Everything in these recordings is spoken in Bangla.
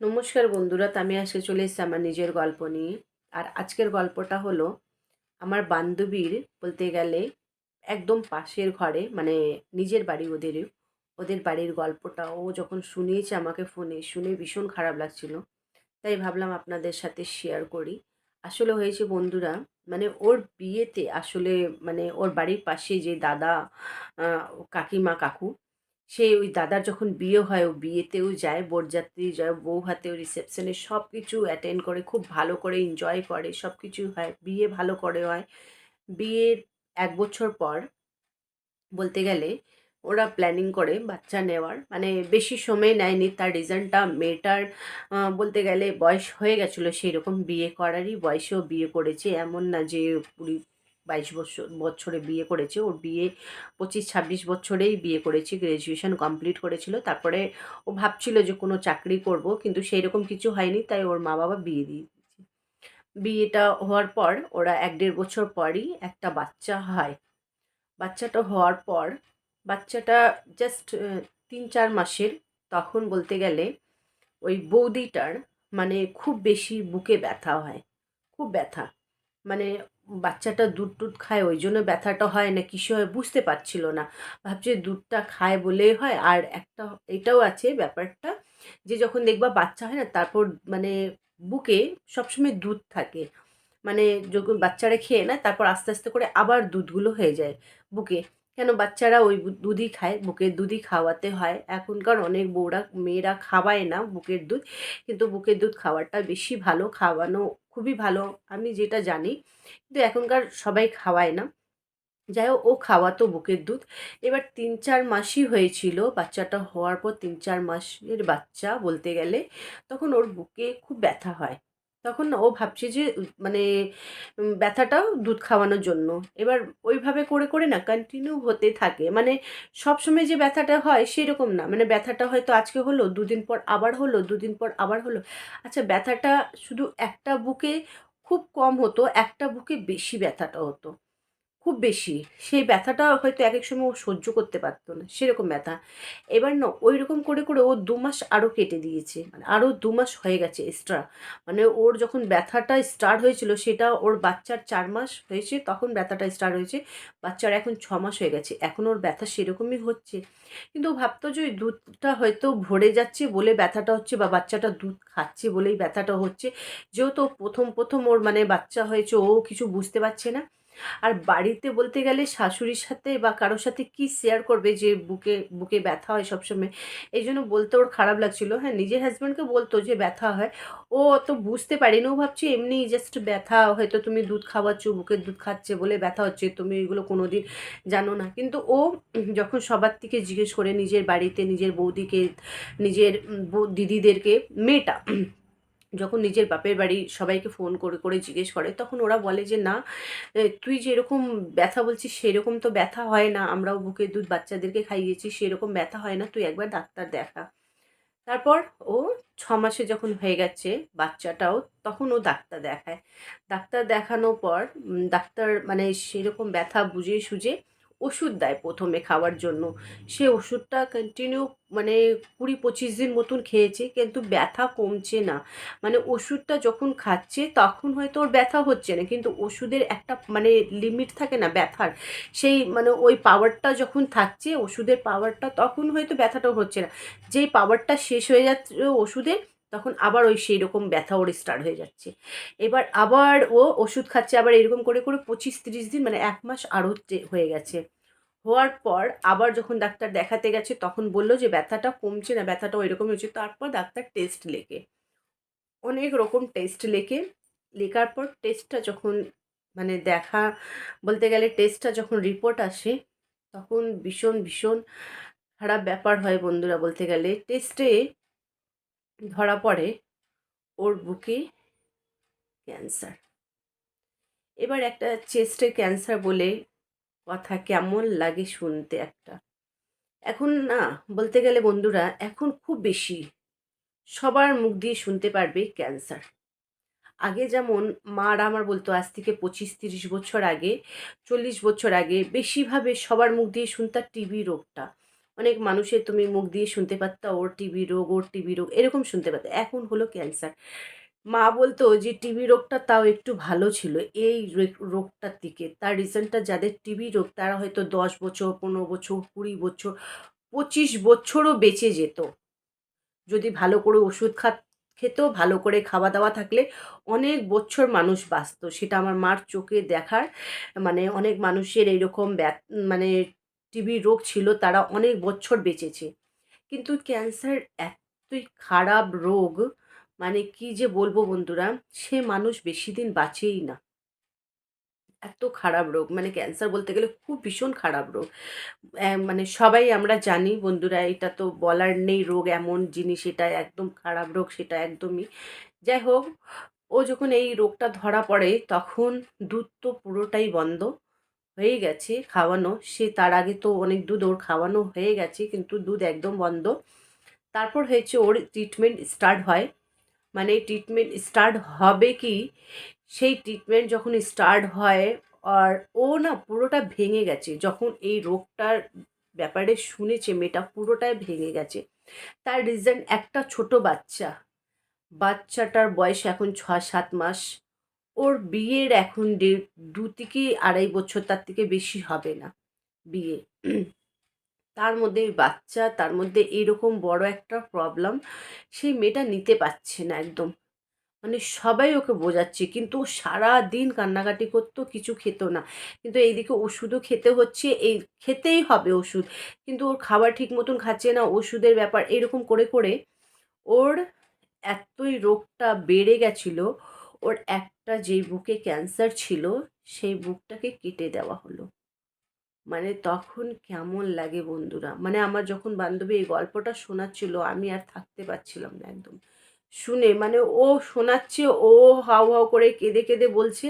নমস্কার বন্ধুরা আমি আজকে চলে এসেছি আমার নিজের গল্প নিয়ে। আর আজকের গল্পটা হলো, আমার বান্ধবীর বলতে গেলে একদম পাশের ঘরে মানে নিজের বাড়ি ওদের ওদের বাড়ির গল্পটা। ও যখন শুনিয়েছে আমাকে ফোনে শুনে ভীষণ খারাপ লাগছিল। তাই ভাবলাম আপনাদের সাথে শেয়ার করি। আসলে হয়েছে বন্ধুরা মানে ওর বিয়েতে আসলে মানে ওর বাড়ির পাশে যে দাদা কাকিমা, কাকু সে ওই দাদার যখন বিয়ে হয়, ও বিয়েতেও যায় বরযাত্রী যায়, বউ হাতেও রিসেপশনে সব কিছু অ্যাটেন্ড করে, খুব ভালো করে এনজয় করে সব কিছু হয়, বিয়ে ভালো করে হয়। বিয়ের এক বছর পর বলতে গেলে ওরা প্ল্যানিং করে বাচ্চা নেওয়ার মানে বেশি সময় নেয়নি, তার রিজনটা মেয়েটার বলতে গেলে বয়স হয়ে গেছিল সেই রকম বিয়ে করারই বয়সেও বিয়ে করেছে, এমন না যে কুড়ি বাইশ বছর, বছরে বিয়ে করেছে। ওর বিয়ে পঁচিশ, ছাব্বিশ বছরেই বিয়ে করেছে গ্র্যাজুয়েশন কমপ্লিট করেছিল। তারপরে ও ভাবছিল যে কোনো চাকরি করব, কিন্তু সেই রকম কিছু হয়নি, তাই ওর মা বাবা বিয়ে দিয়ে দিয়েছে। বিয়েটা হওয়ার পর ওরা এক দেড় বছর পরই একটা বাচ্চা হয়। বাচ্চাটা হওয়ার পর বাচ্চাটা জাস্ট তিন, চার মাসের, তখন বলতে গেলে ওই বৌদিটার মানে খুব বেশি বুকে ব্যথা হয়। খুব ব্যথা। মানে বাচ্চাটা দুধ টুধ খায়, ওই জন্য ব্যথাটা হয় না কিছু হয় বুঝতে পারছিল না। ভাবছে দুধটা খায় বলেই হয়, আর একটা এটাও আছে ব্যাপারটা যে যখন দেখবা বাচ্চা হয় না, তারপর মানে বুকে সবসময় দুধ থাকে। মানে যখন বাচ্চারা খেয়ে নেয়, তারপর আস্তে আস্তে করে আবার দুধগুলো হয়ে যায় বুকে। কেন বাচ্চারা ওই দুধই খায় বুকের দুধই খাওয়াতে হয়। এখনকার অনেক বউরা, মেয়েরা খাওয়ায় না বুকের দুধ, কিন্তু বুকের দুধ খাওয়াটা বেশি ভালো, খাওয়ানো খুবই ভালো, আমি যেটা জানি। কিন্তু এখনকার সবাই খাওয়ায় না। যাই হোক, ও খাওয়াতো বুকের দুধ। এবার তিন চার মাসই হয়েছিল, বাচ্চাটা হওয়ার পর তিন চার মাসের বাচ্চা বলতে গেলে, তখন ওর বুকে খুব ব্যথা হয়। তখন ও ভাবছে যে মানে ব্যথাটাও দুধ খাওয়ানোর জন্য। এবার ওইভাবে করে করে না কন্টিনিউ হতে থাকে। মানে সব সময় যে ব্যথাটা হয় সেরকম না। মানে ব্যথাটা হয়তো আজকে হলো, দুদিন পর আবার হলো, দুদিন পর আবার হলো। আচ্ছা ব্যথাটা শুধু একটা বুকে খুব কম হতো, একটা বুকে বেশি ব্যথাটা হতো। খুব বেশি। সেই ব্যথাটা হয়তো এক এক সময় ও সহ্য করতে পারতো না, সেরকম ব্যথা। এবার না ওই রকম করে, করে ও দু মাস আরও কেটে দিয়েছে। মানে আরও দু মাস হয়ে গেছে এক্সট্রা। মানে ওর যখন ব্যথাটা স্টার্ট হয়েছিল সেটা ওর বাচ্চার চার মাস হয়েছে তখন ব্যথাটা স্টার্ট হয়েছে। বাচ্চার এখন ছ মাস হয়ে গেছে। এখন ওর ব্যথা সেরকমই হচ্ছে। কিন্তু ও ভাবত যে ওই দুধটা হয়তো ভরে যাচ্ছে বলে ব্যথাটা হচ্ছে বা বাচ্চাটা দুধ খাচ্ছে বলেই ব্যথাটা হচ্ছে। যেহেতু প্রথম ১ম, ১ম ওর মানে বাচ্চা হয়েছে ও কিছু বুঝতে পারছে না। আর বাড়িতে বলতে গেলে শাশুড়ির সাথে বা কারোর সাথে কি শেয়ার করবে যে বুকে বুকে ব্যথা হয় সবসময়? এই জন্য বলতে ওর খারাপ লাগছিল। হ্যাঁ নিজের হাজব্যান্ডকে বলতো যে ব্যথা হয়। ও অত বুঝতে পারিনি। ও ভাবছি এমনি জাস্ট ব্যথা, হয়তো তুমি দুধ খাওয়াচ্ছ, বুকের দুধ খাচ্ছে বলে ব্যথা হচ্ছে। তুমি এগুলো কোনো দিন জানো না। কিন্তু ও যখন সবার থেকে জিজ্ঞেস করে নিজের বাড়িতে নিজের বৌদিকে, নিজের দিদিদেরকে, মেয়েটা যখন নিজের বাপের বাড়ি সবাইকে ফোন করে করে জিজ্ঞেস করে, তখন ওরা বলে যে, না তুই যেরকম ব্যথা বলছিস, সেরকম তো ব্যথা হয় না। আমরাও বুকের দুধ বাচ্চাদেরকে খাইয়েছি, সেরকম ব্যথা হয় না। তুই একবার ডাক্তার দেখা। তারপর ও ছ মাসে যখন হয়ে গেছে বাচ্চাটাও, তখন ও ডাক্তার দেখায়। ডাক্তার দেখানোর পর ডাক্তার মানে সেরকম ব্যথা বুঝে সুঝে ওষুধ দেয় প্রথমে খাওয়ার জন্য। সে ওষুধটা কন্টিনিউ মানে কুড়ি পঁচিশ দিন মতন খেয়েছে কিন্তু ব্যথা কমছে না। মানে ওষুধটা যখন খাচ্ছে তখন হয়তো ওর ব্যথা হচ্ছে না কিন্তু ওষুধের একটা মানে লিমিট থাকে না ব্যথার। সেই মানে ওই পাওয়ারটা যখন থাকছে ওষুধের পাওয়ারটা তখন হয়তো ব্যথাটাও হচ্ছে না। যেই পাওয়ারটা শেষ হয়ে যাচ্ছে ওষুধের তখন আবার ওই সেই রকম ব্যথা ওর স্টার্ট হয়ে যাচ্ছে। এবার আবার ও ওষুধ খাচ্ছে, আবার এরকম করে করে পঁচিশ তিরিশ দিন মানে এক মাস আরও হয়ে গেছে। হওয়ার পর আবার যখন ডাক্তার দেখাতে গেছে, তখন বলল যে ব্যথাটা কমছে না, ব্যথাটা ওইরকমই হচ্ছে। তারপর ডাক্তার টেস্ট লেখে। অনেক রকম টেস্ট লেখে। লেখার পর টেস্টটা যখন মানে দেখা, বলতে গেলে টেস্টটা যখন রিপোর্ট আসে, তখন ভীষণ ভীষণ খারাপ ব্যাপার হয় বন্ধুরা বলতে গেলে। টেস্টে ধরা পড়ে ওর বুকে ক্যান্সার। এবার একটা চেস্টে ক্যান্সার বলে কথা কেমন লাগে শুনতে একটা। এখন না, বলতে গেলে বন্ধুরা, এখন খুব বেশি সবার মুখ দিয়ে শুনতে পারবে ক্যান্সার। আগে যেমন মারা আমার বলতো, আজ থেকে পঁচিশ তিরিশ বছর আগে, চল্লিশ বছর আগে, বেশিভাবে সবার মুখ দিয়ে শুনতাম টিবি রোগটা। অনেক মানুষের তুমি মুখ দিয়ে শুনতে পারতা, ওর টিবি রোগ, ওর টিবি রোগ, এরকম শুনতে পারতা। এখন হলো ক্যান্সার। মা বলতো যে টিবি রোগটা তাও একটু ভালো ছিল, এই রোগটার দিকে। তার রিজনটা যাদের টিবি রোগ, তারা হয়তো দশ বছর, পনেরো বছর, কুড়ি বছর, পঁচিশ বছরও বেঁচে যেত। যদি ভালো করে ওষুধ খা, খেত, ভালো করে খাওয়া দাওয়া থাকলে অনেক বছর মানুষ বাঁচত। সেটা আমার মার চোখে দেখার মানে অনেক মানুষের এইরকম মানে টিবি রোগ ছিল, তারা অনেক বছর বেঁচেছে। কিন্তু ক্যান্সার এতই খারাপ রোগ মানে কি যে বলব বন্ধুরা, সে মানুষ বেশি দিন বাঁচেই না। এত খারাপ রোগ মানে ক্যান্সার বলতে গেলে খুব ভীষণ খারাপ রোগ। মানে সবাই আমরা জানি বন্ধুরা, এটা তো বলার নেই, রোগ এমন জিনিস, এটা একদম খারাপ রোগ, সেটা একদমই। যাই হোক, ও যখন এই রোগটা ধরা পড়ে, তখন দুধ তো পুরোটাই বন্ধ। হয়ে গেছে খাওয়ানো। সে তার আগে তো অনেক দুধ ওর খাওয়ানো হয়ে গেছে, কিন্তু দুধ একদম বন্ধ। তারপর হয়েছে ওর ট্রিটমেন্ট স্টার্ট হয়। মানে ট্রিটমেন্ট স্টার্ট হবে কি? সেই ট্রিটমেন্ট যখন স্টার্ট হয়, আর ও না পুরোটা ভেঙে গেছে। যখন এই রোগটার ব্যাপারে শুনেছে, মেয়েটা পুরোটাই ভেঙে গেছে। তার রিজন একটা ছোট বাচ্চা। বাচ্চাটার বয়স এখন ছ সাত মাস। ওর বিয়ের এখন দেড় দু থেকে আড়াই বছর, তার থেকে বেশি হবে না বিয়ে। তার মধ্যে বাচ্চা, তার মধ্যে এরকম বড় একটা প্রবলেম সেই মেয়েটা নিতে পারছে না একদম। মানে সবাই ওকে বোঝাচ্ছে, কিন্তু সারা দিন কান্নাকাটি করতো, কিছু খেত না। কিন্তু এইদিকে ওষুধও খেতে হচ্ছে, এই খেতেই হবে ওষুধ। কিন্তু ওর খাবার ঠিক মতন খাচ্ছে না, ওষুধের ব্যাপার, এরকম করে করে ওর এতই রোগটা বেড়ে গেছিল ওর একটা যেই বুকে ক্যান্সার ছিল, সেই বুকটাকে কেটে দেওয়া হলো। মানে তখন কেমন লাগে বন্ধুরা? মানে আমার যখন বান্ধবী এই গল্পটা শোনাচ্ছিল, আমি আর থাকতে পারছিলাম না একদম। শুনে মানে ও শোনাচ্ছে, ও হাউ হাউ করে কেঁদে কেঁদে বলছে,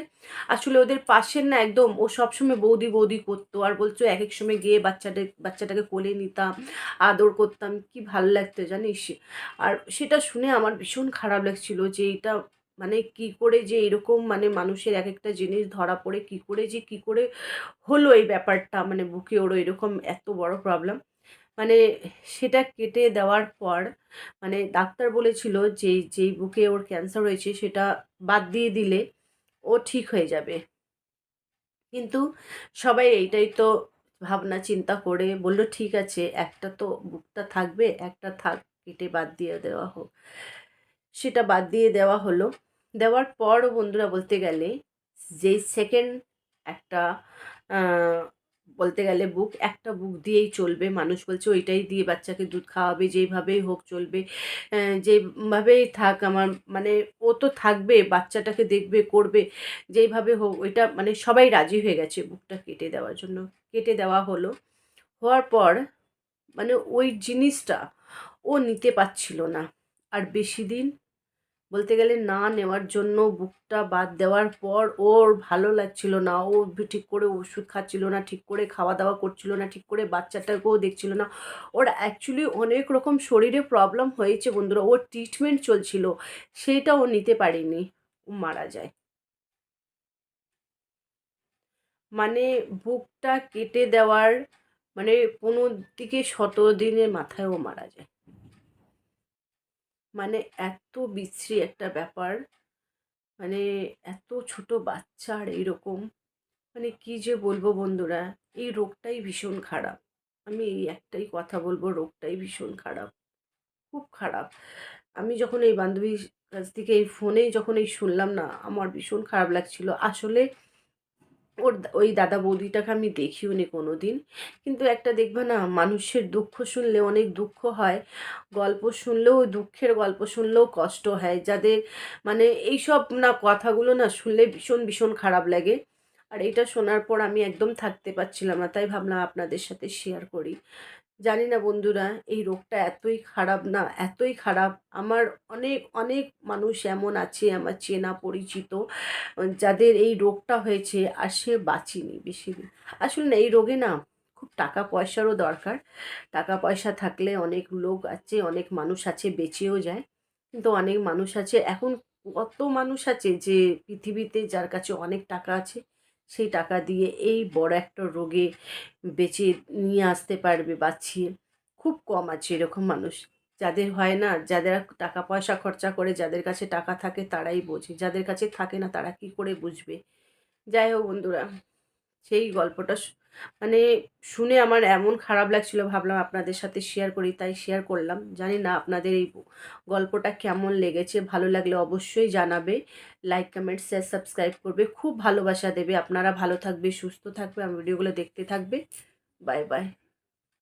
আসলে ওদের পাশের না একদম, ও সবসময় বৌদি বৌদি করতো। আর বলছো এক এক সময় গিয়ে বাচ্চাটা, বাচ্চাটাকে কোলে নিতাম, আদর করতাম, কি ভালো লাগতো জানিস? আর সেটা শুনে আমার ভীষণ খারাপ লাগছিল যে এটা মানে কি করে যে এরকম মানে মানুষের এক একটা জিনিস ধরা পড়ে, কি করে যে কি করে হলো এই ব্যাপারটা? মানে বুকে ওরও এরকম এত বড় প্রবলেম মানে সেটা কেটে দেওয়ার পর মানে ডাক্তার বলেছিল যে যেই বুকে ওর ক্যান্সার হয়েছে সেটা বাদ দিয়ে দিলে ও ঠিক হয়ে যাবে। কিন্তু সবাই এইটাই তো ভাবনা চিন্তা করে বলল, ঠিক আছে, একটা তো বুকটা থাকবে, একটা থাক, কেটে বাদ দিয়ে দেওয়া হোক। সেটা বাদ দিয়ে দেওয়া হলো। দেওয়ার পরও বন্ধুরা বলতে গেলে যেই সেকেন্ড একটা বলতে গেলে বুক একটা বুক দিয়েই চলবে। মানুষ বলছে ওইটাই দিয়ে বাচ্চাকে দুধ খাওয়াবে যেইভাবেই হোক চলবে। আহ, যেভাবেই থাক আমার মানে ও তো থাকবে বাচ্চাটাকে দেখবে করবে যেইভাবে হোক ওইটা মানে সবাই রাজি হয়ে গেছে বুকটা কেটে দেওয়ার জন্য। কেটে দেওয়া হলো। হওয়ার পর মানে ওই জিনিসটা ও নিতে পারছিল না। আর বেশি দিন বলতে গেলে না নেওয়ার জন্য বুকটা বাদ দেওয়ার পর ওর ভালো লাগছিল না। ও ঠিক করে ওষুধ খাচ্ছিল না, ঠিক করে খাওয়া দাওয়া করছিল না, ঠিক করে বাচ্চাটাকেও দেখছিল না। ওর অ্যাকচুয়ালি অনেক রকম শরীরে প্রবলেম হয়েছে বন্ধুরা। ওর ট্রিটমেন্ট চলছিল সেটা ও নিতে পারেনি। ও মারা যায়। মানে বুকটা কেটে দেওয়ার মানে পনেরো থেকে সতেরো দিনের মাথায় ও মারা যায়। মানে এত বিশ্রী একটা ব্যাপার। মানে এত ছোট বাচ্চার এইরকম। মানে কি যে বলব বন্ধুরা, এই রোগটাই ভীষণ খারাপ। আমি এই একটাই কথা বলব, রোগটাই ভীষণ খারাপ। খুব খারাপ। আমি যখন এই বান্ধবীর কাছ থেকে এই ফোনে যখন এই শুনলাম না, আমার ভীষণ খারাপ লাগছিল। আসলে ওর ওই দাদা বৌদিটাকে আমি দেখিও নি কোনো দিন কিন্তু একটা দেখবে না, মানুষের দুঃখ শুনলে অনেক দুঃখ হয়। গল্প শুনলেও দুঃখের গল্প শুনলেও কষ্ট হয়। যাদের মানে এইসব না, কথাগুলো না শুনলে ভীষণ ভীষণ খারাপ লাগে। আর এটা শোনার পর আমি একদম থাকতে পারছিলাম না, তাই ভাবলাম আপনাদের সাথে শেয়ার করি। জানি না বন্ধুরা, এই রোগটা এতই খারাপ না, এতই খারাপ। আমার অনেক অনেক মানুষ এমন আছে, আমার চেনা পরিচিত, যাদের এই রোগটা হয়েছে আর সে বাঁচিনি বেশি আসলে না, এই রোগে না খুব টাকা পয়সারও দরকার। টাকা পয়সা থাকলে অনেক লোক আছে, অনেক মানুষ আছে, বেঁচেও যায়। কিন্তু অনেক মানুষ আছে, এখন কত মানুষ আছে যে পৃথিবীতে যার কাছে অনেক টাকা আছে সেই টাকা দিয়ে এই বড় একটা রোগে বেঁচে নিয়ে আসতে পারবে বাঁচিয়ে খুব কম আছে এরকম মানুষ। যাদের হয় না, যাদের টাকা পয়সা খরচা করে যাদের কাছে টাকা থাকে তারাই বোঝে। যাদের কাছে থাকে না তারা কি করে বুঝবে? যাই হোক বন্ধুরা। সেই গল্পটা মানে শুনে আমার এমন খারাপ লাগছিল, ভাবলাম আপনাদের সাথে শেয়ার করি, তাই শেয়ার করলাম। জানি না আপনাদের এই গল্পটা কেমন লেগেছে, ভালো লাগলে অবশ্যই জানাবে। লাইক কমেন্ট শেয়ার সাবস্ক্রাইব করবে। খুব ভালোবাসা দেবে। আপনারা ভালো থাকবে, সুস্থ থাকবে, আমার ভিডিওগুলো দেখতে থাকবে। Bye bye